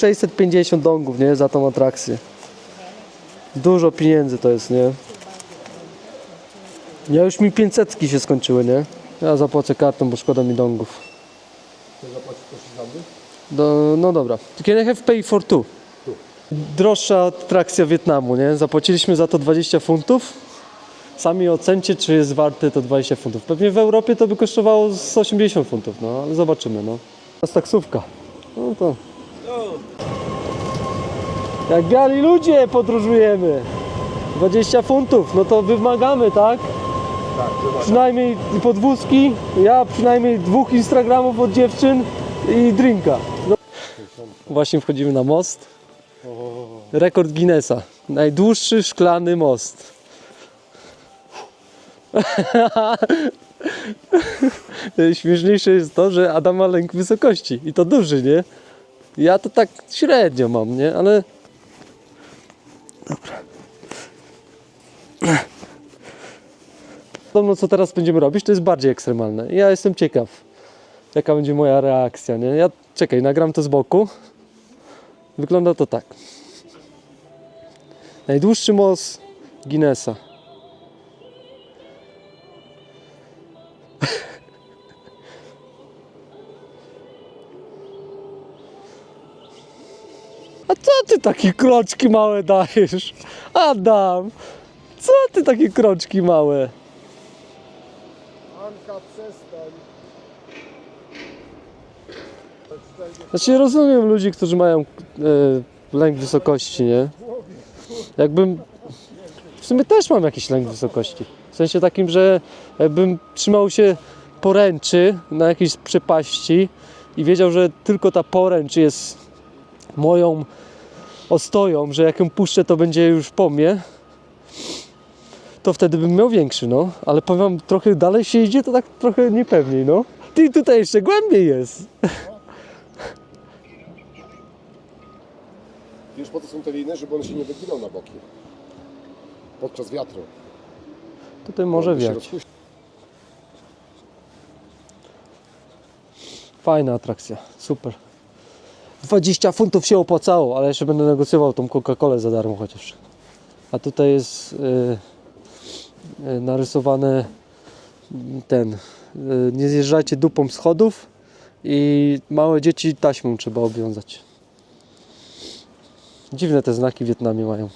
650 dongów, nie? Za tą atrakcję. Dużo pieniędzy to jest, nie? Ja już mi 500 się skończyły, nie? Ja zapłacę kartą, bo szkoda mi dongów. Do, no dobra. Can I have pay for two? Droższa atrakcja Wietnamu, nie? Zapłaciliśmy za to 20 funtów. Sami ocencie, czy jest warte to 20 funtów. Pewnie w Europie to by kosztowało z 80 funtów, no ale zobaczymy, no. To jest taksówka. No to... Jak biali ludzie podróżujemy. 20 funtów, no to wymagamy, tak? Przynajmniej podwózki, ja przynajmniej dwóch Instagramów od dziewczyn i drinka. No. Właśnie wchodzimy na most. Rekord Guinnessa. Najdłuższy szklany most. Śmieszniejsze jest to, że Adam ma lęk wysokości i to duży, nie? Ja to tak średnio mam, nie? Ale Podobno co teraz będziemy robić, to jest bardziej ekstremalne. Ja jestem ciekaw, jaka będzie moja reakcja, nie? Ja czekaj, nagram to z boku. Wygląda to tak. Najdłuższy most Guinnessa. A co ty takie kroczki małe dajesz? Adam, co ty takie kroczki małe? Anka, przestań. Znaczy rozumiem ludzi, którzy mają e, lęk wysokości, nie? Jakbym... W sumie też mam jakiś lęk wysokości. W sensie takim, że jakbym trzymał się poręczy na jakiejś przepaści i wiedział, że tylko ta poręcz jest moją ostoją, że jak ją puszczę, to będzie już po mnie, to wtedy bym miał większy, no. Ale powiem, wam, trochę dalej się idzie, to tak trochę niepewniej, no. Ty tutaj jeszcze głębiej jest. Wiesz po co są te liny? Żeby one się nie wyginał na boki. Podczas wiatru. Tutaj może One się wiać. rozpuści- Fajna atrakcja, super. 20 funtów się opłacało, ale jeszcze będę negocjował tą Coca-Colę za darmo chociaż. A tutaj jest y, y, narysowane mm, ten, y, nie zjeżdżajcie dupą schodów i małe dzieci taśmą trzeba obwiązać. Dziwne te znaki w Wietnamie mają.